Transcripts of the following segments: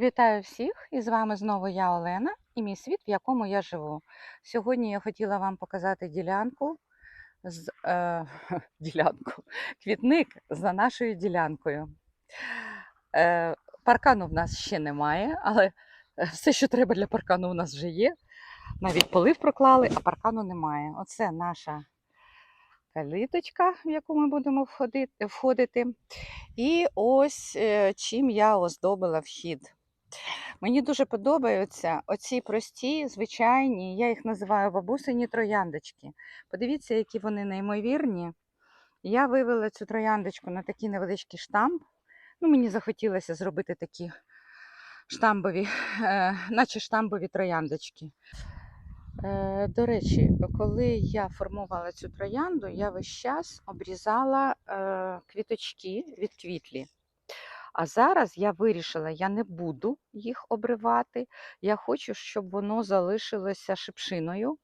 Вітаю всіх! І з вами знову я Олена і мій світ, в якому я живу. Сьогодні я хотіла вам показати ділянку з е, ділянку, квітник за нашою ділянкою. Е, паркану в нас ще немає, але е, все, що треба для паркану, у нас вже є. Навіть полив проклали, а паркану немає. Оце наша каліточка, в яку ми будемо входити. входити. І ось е, чим я оздобила вхід. Мені дуже подобаються оці прості, звичайні, я їх називаю бабусині трояндочки. Подивіться, які вони неймовірні. Я вивела цю трояндочку на такий невеличкий штамп. Ну, мені захотілося зробити такі штамбові, е, наче штамбові трояндочки. Е, До речі, коли я формувала цю троянду, я весь час обрізала е, квіточки від квітлі. А зараз я вирішила, я не буду їх обривати. Я хочу, щоб воно залишилося шипшиною.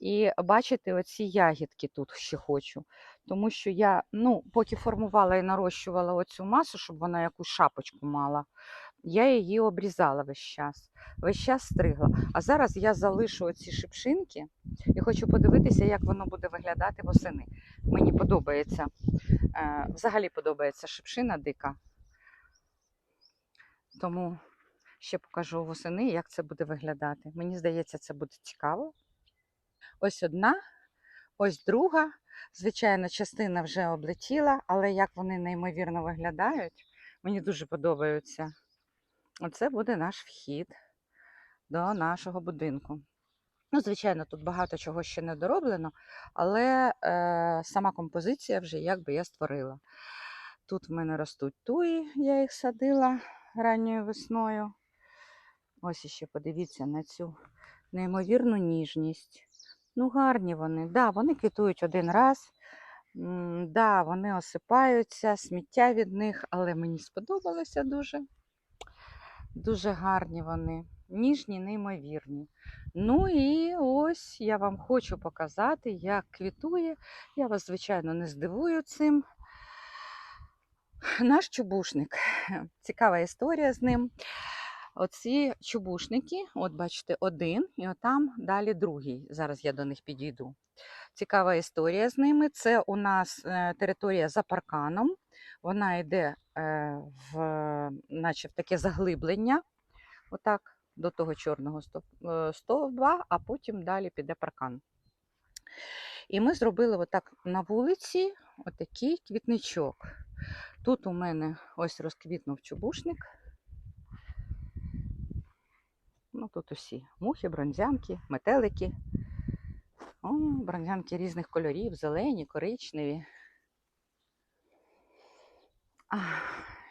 І бачите, оці ягідки тут ще хочу. Тому що я, ну, поки формувала і нарощувала оцю масу, щоб вона якусь шапочку мала, я її обрізала весь час, весь час стригла. А зараз я залишу оці шипшинки і хочу подивитися, як воно буде виглядати восени. Мені подобається, е, взагалі подобається шипшина дика. Тому ще покажу восени, як це буде виглядати. Мені здається, це буде цікаво. Ось одна, ось друга. Звичайно, частина вже облетіла, але як вони неймовірно виглядають, мені дуже подобаються. Оце буде наш вхід до нашого будинку. Ну, звичайно, тут багато чого ще не дороблено, але е, сама композиція вже якби я створила. Тут в мене ростуть туї, я їх садила ранньою весною. Ось іще подивіться на цю неймовірну ніжність. Ну, гарні вони. Да, вони квітують один раз. Да, вони осипаються, сміття від них, але мені сподобалося дуже. Дуже гарні вони, ніжні, неймовірні. Ну і ось я вам хочу показати, як квітує. Я вас, звичайно, не здивую цим. Наш чубушник. Цікава історія з ним. Оці чубушники, от бачите, один, і отам далі другий. Зараз я до них підійду. Цікава історія з ними. Це у нас е, територія за парканом. Вона йде е, в, наче в таке заглиблення, отак, до того чорного е, стовба, а потім далі піде паркан. І ми зробили отак на вулиці отакий квітничок. Тут у мене ось розквітнув чубушник. Ну, тут усі мухи, бронзянки, метелики. О, бронзянки різних кольорів, зелені, коричневі. А,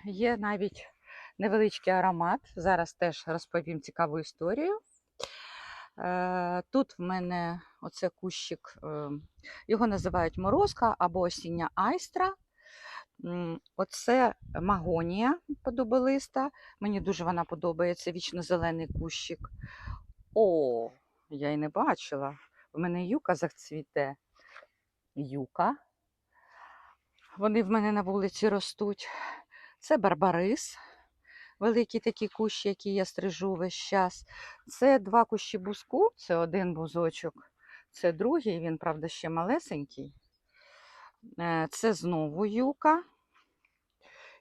є навіть невеличкий аромат. Зараз теж розповім цікаву історію. Е, Тут в мене оце кущик, е, його називають морозка або осіння айстра. Оце магонія подобелиста. Мені дуже вона подобається, вічно-зелений кущик. О, я й не бачила. У мене юка зацвіте. Юка. Вони в мене на вулиці ростуть. Це барбарис. Великий такий кущ, який я стрижу весь час. Це два кущі бузку, це один бузочок, це другий, він, правда, ще малесенький. Е, Це знову юка.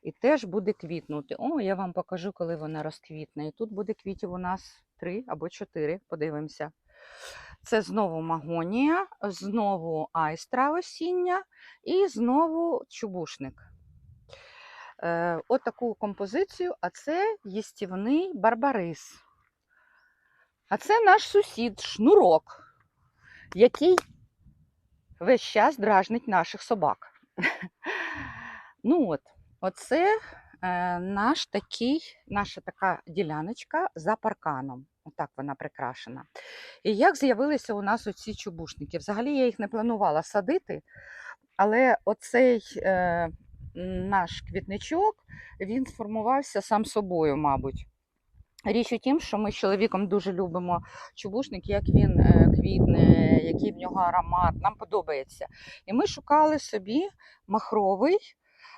І теж буде квітнути. О, я вам покажу, коли вона розквітне. І тут буде квітів у нас три або чотири. Подивимося. Це знову магонія, знову айстра осіння і знову чубушник. Е, от таку композицію, а це їстівний барбарис. А це наш сусід, шнурок, який весь час дражнить наших собак. Ну от, оце е, наш такий, наша така діляночка за парканом. Отак вона прикрашена. І як з'явилися у нас оці чубушники? Взагалі я їх не планувала садити, але оцей е, наш квітничок він сформувався сам собою, мабуть. Річ у тім, що ми з чоловіком дуже любимо чубушник, як він е, квітне, який в нього аромат, нам подобається. І ми шукали собі махровий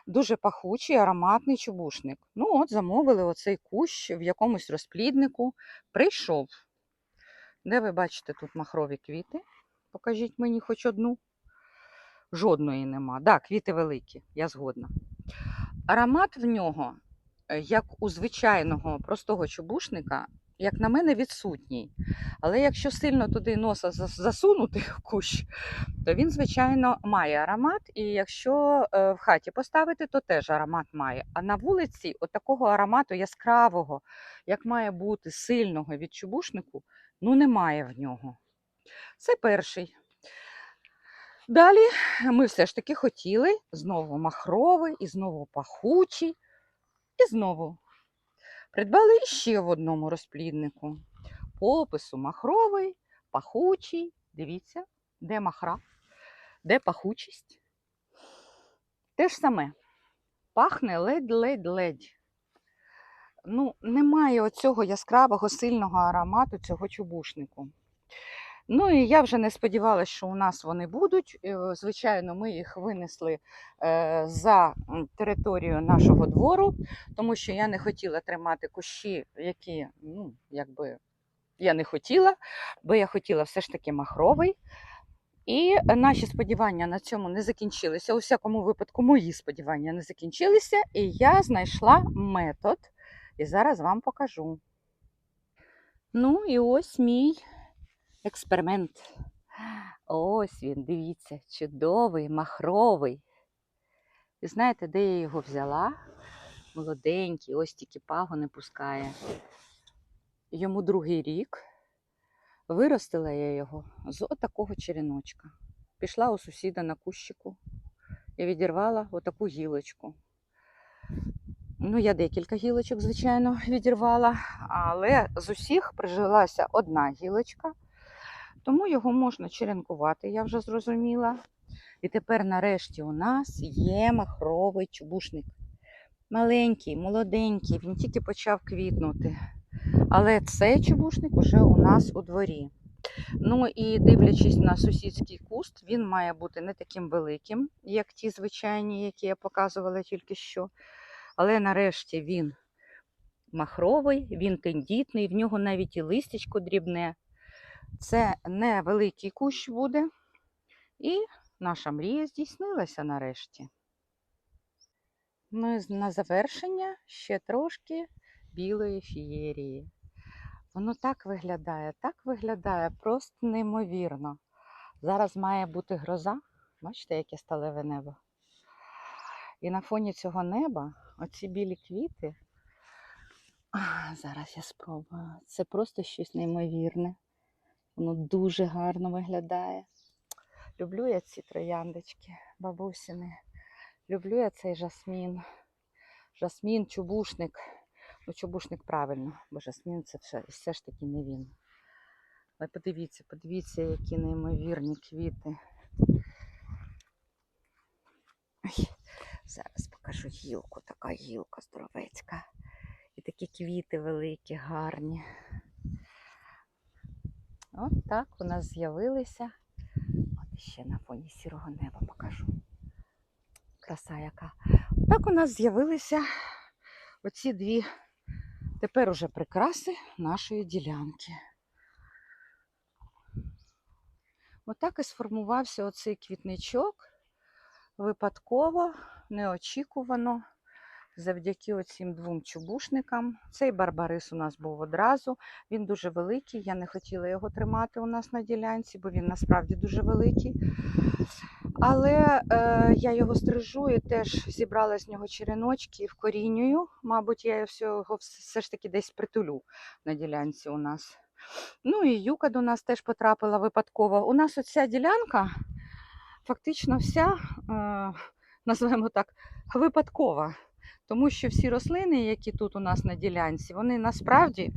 Дуже пахучий, ароматний чубушник. Ну, от замовили оцей кущ в якомусь розпліднику. Прийшов. Де ви бачите тут махрові квіти? Покажіть мені хоч одну. Жодної нема. Так, да, квіти великі, я згодна. Аромат в нього, е, як у звичайного простого чубушника, як на мене, відсутній. Але якщо сильно туди носа засунути в кущ, то він, звичайно, має аромат. І якщо е, в хаті поставити, то теж аромат має. А на вулиці от такого аромату яскравого, як має бути сильного від чубушнику, ну немає в нього. Це перший. Далі ми все ж таки хотіли знову махровий, і знову пахучий, і знову придбали ще в одному розпліднику. По опису махровий, пахучий. Дивіться, де махра, де пахучість. Те ж саме. Пахне ледь-ледь-ледь. Ну, немає оцього яскравого сильного аромату цього чубушнику. Ну і я вже не сподівалася, що у нас вони будуть. Е, Звичайно, ми їх винесли е, за територію нашого двору, тому що я не хотіла тримати кущі, які, ну, якби я не хотіла, бо я хотіла все ж таки махровий. І наші сподівання на цьому не закінчилися. У всякому випадку, мої сподівання не закінчилися, і я знайшла метод, і зараз вам покажу. Ну, і ось мій експеримент. Ось він, дивіться, чудовий, махровий. І знаєте, де я його взяла? Молоденький, ось тільки пагони пускає. Йому другий рік. Виростила я його з отакого череночка. Пішла у сусіда на кущику і відірвала отаку гілочку. Ну, я декілька гілочок, звичайно, відірвала, але з усіх прижилася одна гілочка, тому його можна черенкувати, я вже зрозуміла. І тепер нарешті у нас є махровий чубушник. Маленький, молоденький, він тільки почав квітнути. Але цей чубушник уже у нас у дворі. Ну і дивлячись на сусідський куст, він має бути не таким великим, як ті звичайні, які я показувала тільки що. Але нарешті він махровий, він тендітний, в нього навіть і листячко дрібне. Це невеликий кущ буде. І наша мрія здійснилася нарешті. Ну і на завершення ще трошки білої фієрії. Воно так виглядає, так виглядає, просто неймовірно. Зараз має бути гроза. Бачите, яке сталеве небо. І на фоні цього неба оці білі квіти. А, зараз я спробую. Це просто щось неймовірне. Воно дуже гарно виглядає. Люблю я ці трояндочки, бабусини. Люблю я цей жасмін. Жасмін, чубушник. Ну, чубушник правильно, бо жасмін це все, все ж таки не він. Але подивіться, подивіться, які неймовірні квіти. Ой, зараз покажу гілку, така гілка здоровецька. І такі квіти великі, гарні. От так у нас з'явилися. От ще на фоні сірого неба покажу. Краса яка. Так у нас з'явилися оці дві тепер уже прикраси нашої ділянки. Отак і сформувався оцей квітничок випадково, неочікувано, завдяки оцим двом чубушникам. Цей барбарис у нас був одразу. Він дуже великий. Я не хотіла його тримати у нас на ділянці, бо він насправді дуже великий. Але е, я його стрижу і теж зібрала з нього череночки і вкорінюю. Мабуть, я його все ж таки десь притулю на ділянці у нас. Ну і юка до нас теж потрапила випадково. У нас оця ділянка фактично вся, е, називаємо так, випадкова. Тому що всі рослини, які тут у нас на ділянці, вони насправді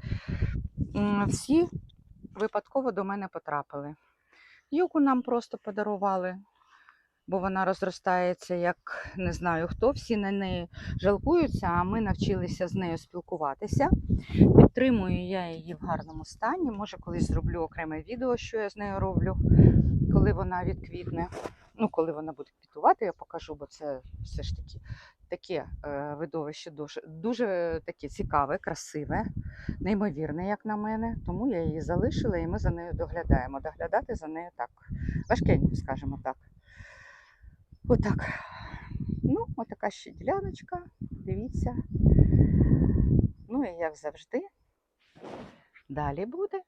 всі випадково до мене потрапили. Юку нам просто подарували, бо вона розростається, як не знаю хто. Всі на неї жалкуються, а ми навчилися з нею спілкуватися. Підтримую я її в гарному стані. Може, колись зроблю окреме відео, що я з нею роблю, коли вона відквітне. Ну, коли вона буде квітувати, я покажу, бо це все ж таки таке е, видовище дуже, дуже таке цікаве, красиве, неймовірне, як на мене. Тому я її залишила і ми за нею доглядаємо. Доглядати за нею так. Важкенько, скажімо так. Отак. Ну, отака ще діляночка. Дивіться. Ну і як завжди, далі буде.